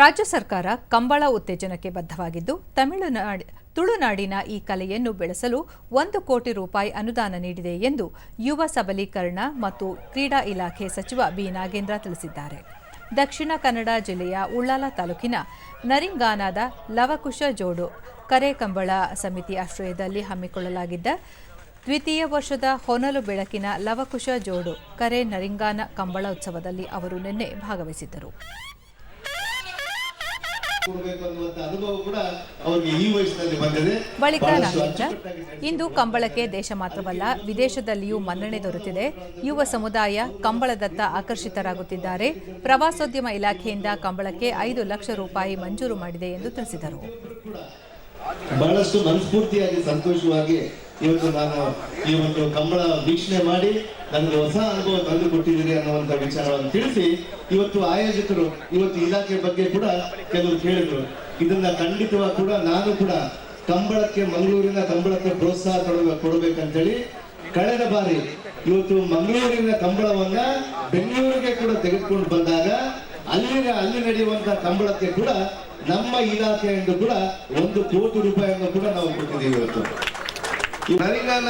ರಾಜ್ಯ ಸರ್ಕಾರ ಕಂಬಳ ಉತ್ತೇಜನಕ್ಕೆ ಬದ್ಧವಾಗಿದ್ದು, ತಮಿಳುನಾಡು, ತುಳುನಾಡಿನ ಈ ಕಲೆಯನ್ನು ಬೆಳೆಸಲು ಒಂದು ಕೋಟಿ ರೂಪಾಯಿ ಅನುದಾನ ನೀಡಿದೆ ಎಂದು ಯುವ ಸಬಲೀಕರಣ ಮತ್ತು ಕ್ರೀಡಾ ಇಲಾಖೆ ಸಚಿವ ಬಿ. ನಾಗೇಂದ್ರ ತಿಳಿಸಿದ್ದಾರೆ. ದಕ್ಷಿಣ ಕನ್ನಡ ಜಿಲ್ಲೆಯ ಉಳ್ಳಾಲ ತಾಲೂಕಿನ ನರಿಂಗಾನಾದ ಲವಕುಶ ಜೋಡು ಕರೆ ಕಂಬಳ ಸಮಿತಿ ಆಶ್ರಯದಲ್ಲಿ ಹಮ್ಮಿಕೊಳ್ಳಲಾಗಿದ್ದ ದ್ವಿತೀಯ ವರ್ಷದ ಹೊನಲು ಬೆಳಕಿನ ಲವಕುಶ ಜೋಡು ಕರೆ ನರಿಂಗಾನ ಕಂಬಳ ಉತ್ಸವದಲ್ಲಿ ಅವರು ನಿನ್ನೆ ಭಾಗವಹಿಸಿದ್ದರು. ಬಳಿಕ ನಾಗೇಂದ್ರ ಇಂದು ಕಂಬಳಕ್ಕೆ ದೇಶ ಮಾತ್ರವಲ್ಲ ವಿದೇಶದಲ್ಲಿಯೂ ಮನ್ನಣೆ ದೊರೆತಿದೆ. ಯುವ ಸಮುದಾಯ ಕಂಬಳದತ್ತ ಆಕರ್ಷಿತರಾಗುತ್ತಿದ್ದಾರೆ. ಪ್ರವಾಸೋದ್ಯಮ ಇಲಾಖೆಯಿಂದ ಕಂಬಳಕ್ಕೆ ಐದು ಲಕ್ಷ ರೂಪಾಯಿ ಮಂಜೂರು ಮಾಡಿದೆ ಎಂದು ತಿಳಿಸಿದರು. ಬಹಳಷ್ಟು ಮನಸ್ಫೂರ್ತಿಯಾಗಿ ಸಂತೋಷವಾಗಿ ಇವತ್ತು ನಾನು ಈ ಒಂದು ಕಂಬಳ ವೀಕ್ಷಣೆ ಮಾಡಿ ನನಗೆ ಹೊಸ ಅನುಭವ ತಂದು ಕೊಟ್ಟಿದ್ದೀರಿ ಅನ್ನುವಂತ ವಿಚಾರವನ್ನು ತಿಳಿಸಿ, ಇವತ್ತು ಆಯೋಜಕರು, ಇವತ್ತು ಇಲಾಖೆ ಬಗ್ಗೆ ಕೂಡ ಕೆಲವರು ಕೇಳಿದ್ರು. ಇದನ್ನ ಖಂಡಿತವಾಗ ಕೂಡ ನಾನು ಕೂಡ ಕಂಬಳಕ್ಕೆ, ಮಂಗಳೂರಿನ ಕಂಬಳಕ್ಕೆ ಪ್ರೋತ್ಸಾಹ ಕೊಡ ಕೊಡಬೇಕಂತೇಳಿ ಕಳೆದ ಬಾರಿ ಇವತ್ತು ಮಂಗಳೂರಿನ ಕಂಬಳವನ್ನ ಬೆಂಗಳೂರಿಗೆ ಕೂಡ ತೆಗೆದುಕೊಂಡು ಬಂದಾಗ ಅಲ್ಲಿನ, ಅಲ್ಲಿ ನಡೆಯುವಂತಹ ಕಂಬಳಕ್ಕೆ ಕೂಡ ನಮ್ಮ ಇಲಾಖೆಯಿಂದ ಕೂಡ ಒಂದು ಕೋಟಿ ರೂಪಾಯಿಯನ್ನು ಕೂಡ ನಾವು ಕೊಟ್ಟಿದ್ದೀವಿ ಇವತ್ತು. ಈ ನರಿಗಾನ